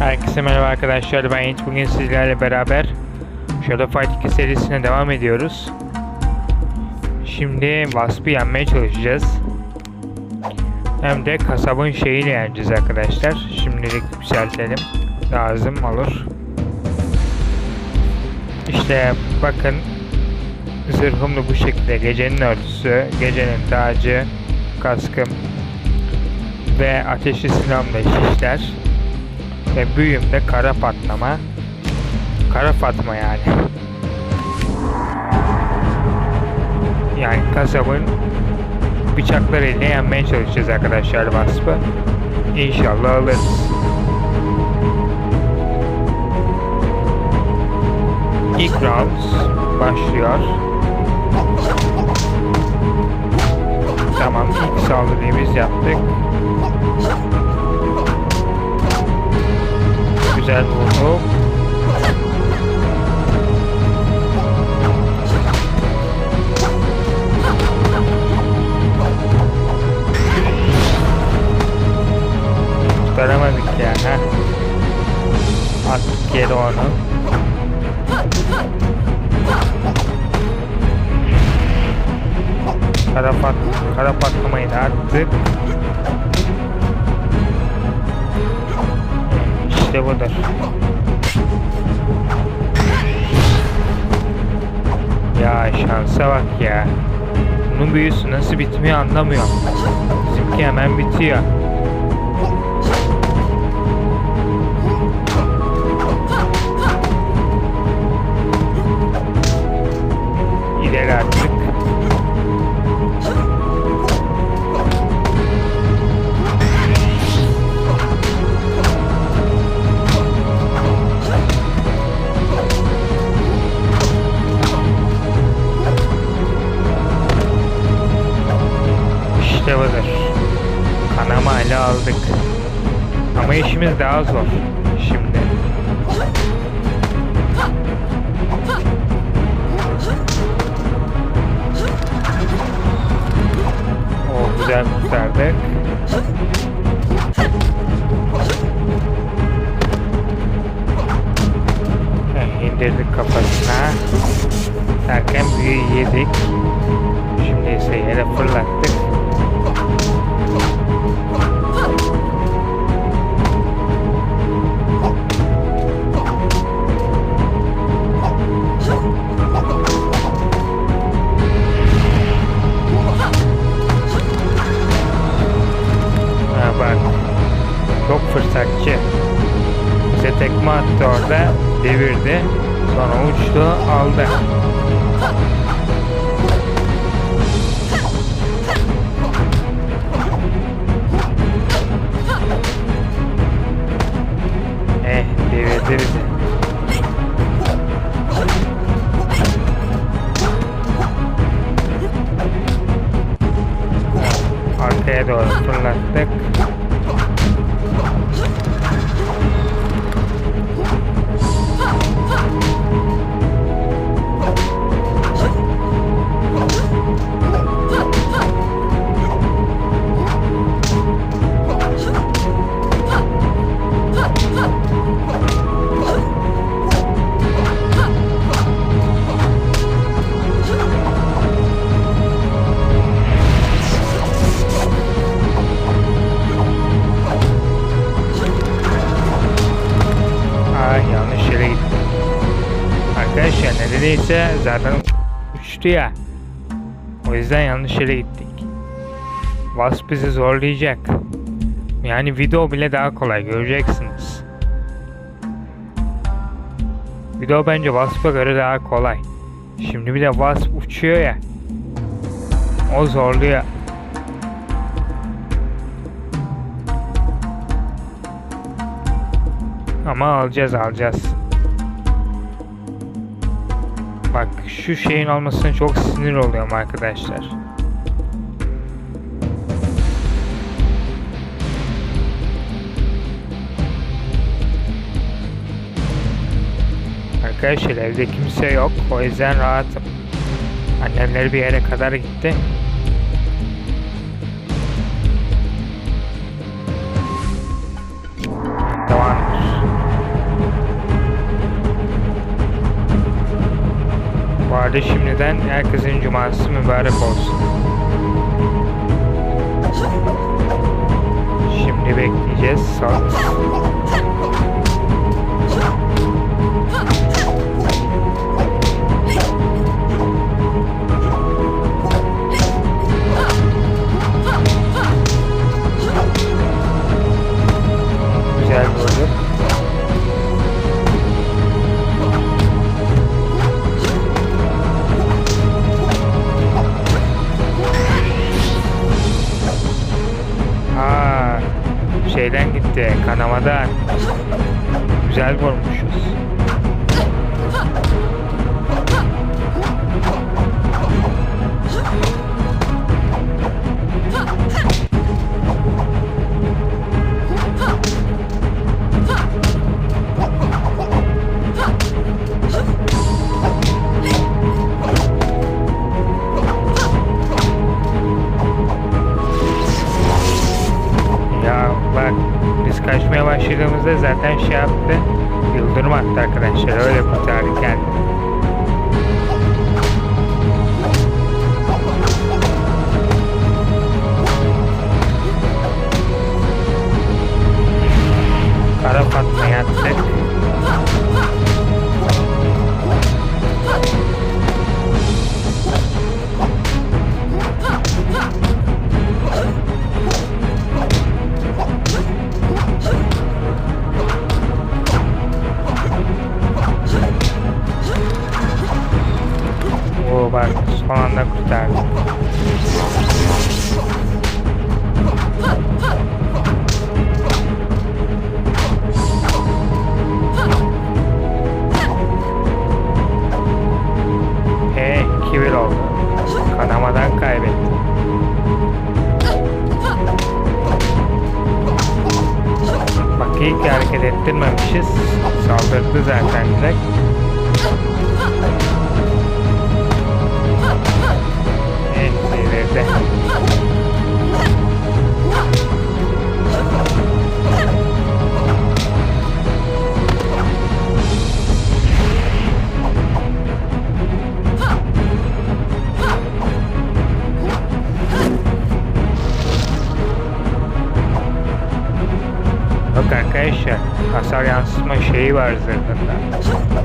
Herkese merhaba arkadaşlar ben Yiğit bugün sizlerle beraber Shadow Fight 2 serisine devam ediyoruz. Şimdi Wasp'ı yenmeye çalışacağız. Hem de kasabın şeyiyle yeneceğiz arkadaşlar. Şimdilik yükseltelim. Lazım olur. İşte bakın zırhım da bu şekilde. Gecenin örtüsü, gecenin tacı, kaskım ve ateşli silahımla şişler. Ve büyüğüm de kara patlama. Kara Fatma yani. Yani kasabın bıçaklarıyla yenmeye çalışacağız arkadaşlar Wasp'ı. İnşallah alırız. İlk round başlıyor. Tamam ilk saldırıyı biz yaptık. Güzel vurdu. Kurtaramadık ya. Heh. Attık geri onu. Kara, pat, kara patlamayı da attık. Ya şansa bak ya. Bunun büyüsü nasıl bitmiyor anlamıyorum. Bizimki hemen bitiyor. Ama işimiz daha Neredeyse zaten uçtu ya. O yüzden yanlış yere gittik. Wasp bizi zorlayacak. Yani video bile daha kolay göreceksiniz. Video bence Wasp'a göre daha kolay. Şimdi bir de Wasp uçuyor ya. O zorluyor. Ama alacağız alacağız. Bak şu şeyin olmasına çok sinir oluyorum arkadaşlar. Arkadaşlar evde kimse yok. O yüzden rahatım. Annemler bir yere kadar gitti. Hadi şimdiden herkesin cuması mübarek olsun. Şimdi bekleyeceğiz. Saat bak biz kaçmaya başladığımızda zaten şey yaptı. Yıldırım attı arkadaşlar. Öyle kurtardık kendini. Hareket ettirmemişiz. Saldırdı zaten direkt. Hasar yansıtma şeyi var zırhında.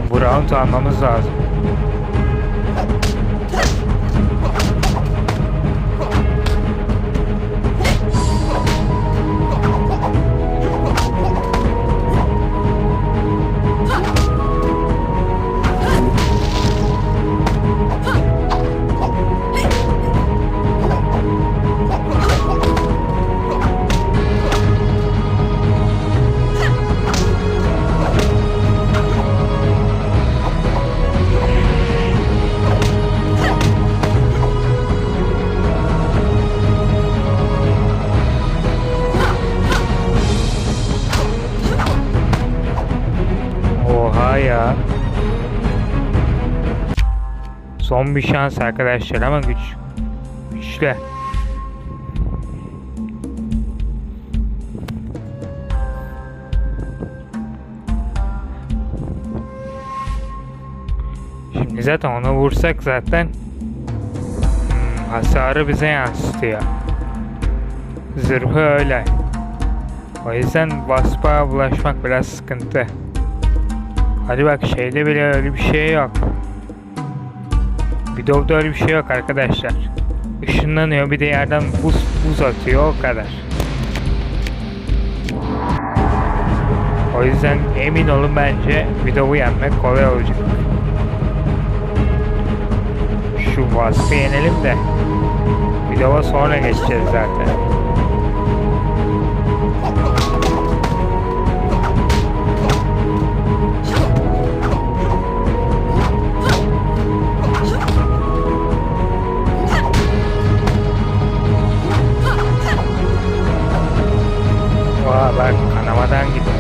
Bu round almamız lazım. Oha ya. Son bir şans arkadaşlar ama güç güçlü. Şimdi zaten ona vursak zaten hmm, hasarı bize yansıtıyor. Zırhı öyle. O yüzden Wasp'a bulaşmak biraz sıkıntı. Hadi bak şeyde bile öyle bir şey yok. Videoda öyle bir şey yok arkadaşlar. Işınlanıyor bir de yerden buz, buz atıyor o kadar. O yüzden emin olun bence videoyu yenmek kolay olacak. Şu vasfı yenelim de videoya sonra geçeceğiz zaten. Vay bak kanamadan gitti yine.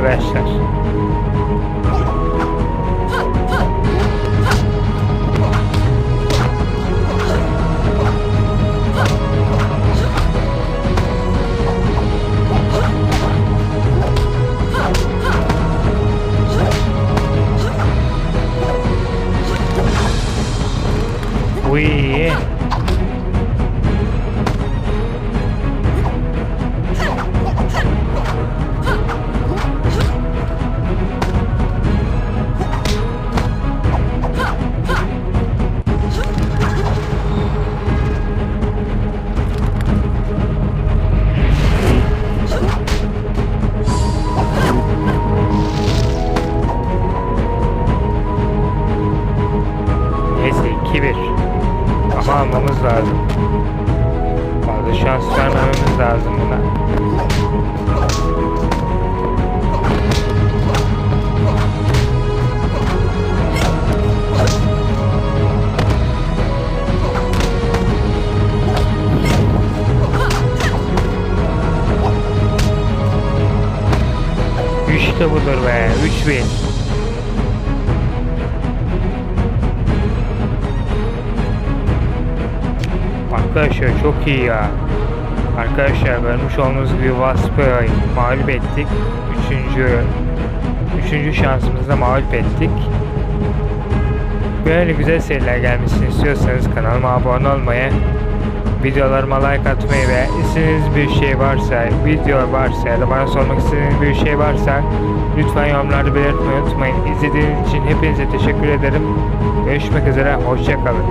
creches. Ui, é. Eh. Almamız lazım. Fazla şans vermememiz lazım buna. İşte budur be. 3-1. Arkadaşlar çok iyi ya. Arkadaşlar görmüş olduğunuz gibi Wasp'ı mağlup ettik. Üçüncü, üçüncü şansımızda mağlup ettik. Böyle güzel seriler gelmesini istiyorsanız kanalıma abone olmayı, videolarıma like atmayı ve istediğiniz bir şey varsa, video varsa ya da bana sormak istediğiniz bir şey varsa lütfen yorumlarda belirtmeyi unutmayın. İzlediğiniz için hepinize teşekkür ederim. Görüşmek üzere, hoşçakalın.